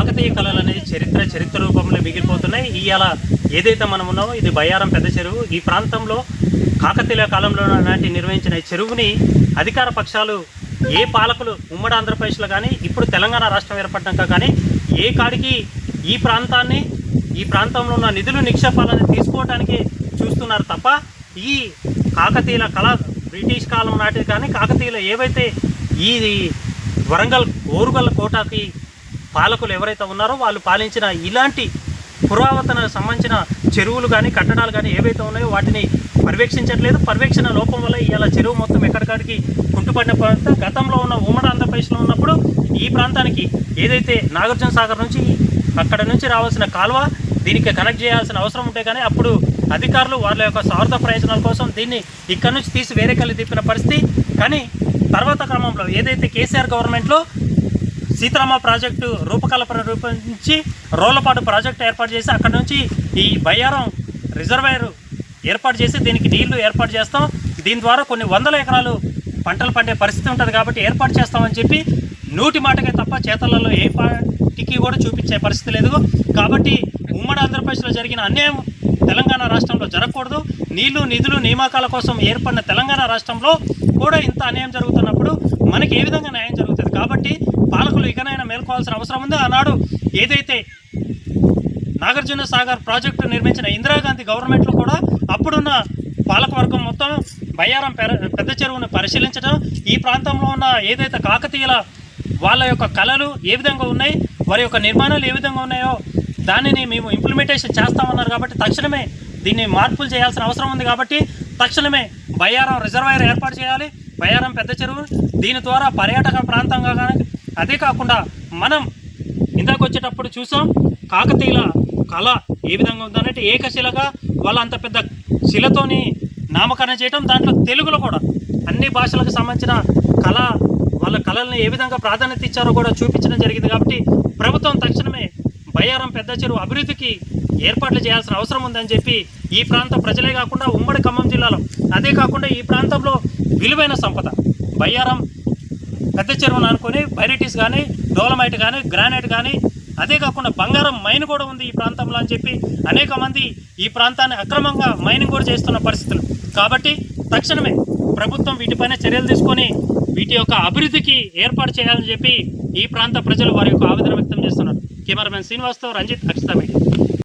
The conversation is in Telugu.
కాకతీయ కళలు అనేది చరిత్ర చరిత్ర రూపంలో మిగిలిపోతున్నాయి. ఇవాళ ఏదైతే మనం ఉన్నామో ఇది బయ్యారం పెద్ద చెరువు. ఈ ప్రాంతంలో కాకతీయ కాలంలో నాటి నిర్వహించిన చెరువుని అధికార పక్షాలు ఏ పాలకులు ఉమ్మడి ఆంధ్రప్రదేశ్లో కానీ ఇప్పుడు తెలంగాణ రాష్ట్రం ఏర్పడ్డాక కానీ ఏ కాడికి ఈ ప్రాంతాన్ని ఈ ప్రాంతంలో ఉన్న నిధులు నిక్షేపాలను తీసుకోవడానికి చూస్తున్నారు తప్ప ఈ కాకతీయుల కళ బ్రిటిష్ కాలం నాటిది కానీ కాకతీయులు ఏవైతే ఈ వరంగల్ ఓరుగల్ కోటకి పాలకులు ఎవరైతే ఉన్నారో వాళ్ళు పాలించిన ఇలాంటి పురావతన సంబంధించిన చెరువులు కానీ కట్టడాలు కానీ ఏవైతే ఉన్నాయో వాటిని పర్యవేక్షించట్లేదు. పర్యవేక్షణ లోపం వల్ల ఇవాళ చెరువు మొత్తం ఎక్కడికాడికి కుంటుపడిన ప్రాంతం గతంలో ఉన్న ఉమ్మడి ఆంధ్రప్రదేశ్లో ఉన్నప్పుడు ఈ ప్రాంతానికి ఏదైతే నాగార్జున సాగర్ నుంచి అక్కడ నుంచి రావాల్సిన కాలువ దీనికి కనెక్ట్ చేయాల్సిన అవసరం ఉంటే కానీ అప్పుడు అధికారులు వాళ్ళ యొక్క స్వార్థ ప్రయోజనాల కోసం దీన్ని ఇక్కడ నుంచి తీసి వేరే కళ్ళు తిప్పిన పరిస్థితి. కానీ తర్వాత క్రమంలో ఏదైతే కేసీఆర్ గవర్నమెంట్లో సీతారామ ప్రాజెక్టు రూపకల్పన రూపొందించి రోళ్ళపాటు ప్రాజెక్టు ఏర్పాటు చేసి అక్కడ నుంచి ఈ బయ్యారం రిజర్వాయర్ ఏర్పాటు చేసి దీనికి నీళ్ళు ఏర్పాటు చేస్తాం. దీని ద్వారా కొన్ని వందల ఎకరాలు పంటలు పండే పరిస్థితి ఉంటుంది కాబట్టి ఏర్పాటు చేస్తామని చెప్పి నూటి మాటకే తప్ప చేతలలో ఏ పార్టీకి కూడా చూపించే పరిస్థితి లేదు. కాబట్టి ఉమ్మడి ఆంధ్రప్రదేశ్లో జరిగిన అన్యాయం తెలంగాణ రాష్ట్రంలో జరగకూడదు. నీళ్ళు నిధులు నియామకాల కోసం ఏర్పడిన తెలంగాణ రాష్ట్రంలో కూడా ఇంత అన్యాయం జరుగుతున్నప్పుడు మనకి ఏ విధంగా న్యాయం జరుగుతుంది? కాబట్టి పాలకులు ఇకనైనా మేల్కోవాల్సిన అవసరం ఉంది. ఆనాడు ఏదైతే నాగార్జున సాగర్ ప్రాజెక్టు నిర్మించిన ఇందిరాగాంధీ గవర్నమెంట్లో కూడా అప్పుడున్న పాలకవర్గం మొత్తం బయ్యారం పెర పెద్ద చెరువును పరిశీలించడం ఈ ప్రాంతంలో ఉన్న ఏదైతే కాకతీయుల వాళ్ళ యొక్క కళలు ఏ విధంగా ఉన్నాయి వారి యొక్క నిర్మాణాలు ఏ విధంగా ఉన్నాయో దానిని మేము ఇంప్లిమెంటేషన్ చేస్తామన్నారు కాబట్టి తక్షణమే దీన్ని మార్పులు చేయాల్సిన అవసరం ఉంది కాబట్టి తక్షణమే బయ్యారం రిజర్వాయర్ ఏర్పాటు చేయాలి. బయ్యారం పెద్ద చెరువు దీని ద్వారా పర్యాటక ప్రాంతంగా కానీ అదే కాకుండా మనం ఇందాక వచ్చేటప్పుడు చూసాం కాకతీయుల కళ ఏ విధంగా ఉందనంటే ఏకశిలగా వాళ్ళ అంత పెద్ద శిలతోని నామకరణం చేయటం దాంట్లో తెలుగులో కూడా. అన్ని భాషలకు సంబంధించిన కళ వాళ్ళ కళల్ని ఏ విధంగా ప్రాధాన్యత ఇచ్చారో కూడా చూపించడం జరిగింది కాబట్టి ప్రభుత్వం తక్షణమే బయ్యారం పెద్ద చెరువు అభివృద్ధికి ఏర్పాట్లు చేయాల్సిన అవసరం ఉందని చెప్పి ఈ ప్రాంత ప్రజలే కాకుండా ఉమ్మడి ఖమ్మం జిల్లాలో. అదే కాకుండా ఈ ప్రాంతంలో విలువైన సంపద. బయ్యారం పెద్ద చెరువును అనుకుని బైరిటీస్ కానీ డోలమైట్ కానీ గ్రానైట్ కానీ అదే కాకుండా బంగారం మైన్ కూడా ఉంది ఈ ప్రాంతంలో అని చెప్పి అనేక మంది ఈ ప్రాంతాన్ని అక్రమంగా మైనింగ్ కూడా చేస్తున్న పరిస్థితులు. కాబట్టి తక్షణమే ప్రభుత్వం వీటిపైన చర్యలు తీసుకొని వీటి యొక్క అభివృద్ధికి ఏర్పాటు చేయాలని చెప్పి ఈ ప్రాంత ప్రజలు వారి యొక్క ఆవేదన వ్యక్తం చేస్తున్నారు. కెమెరామెన్ శ్రీనివాస్తో రంజిత్ అక్షిత మీడియా.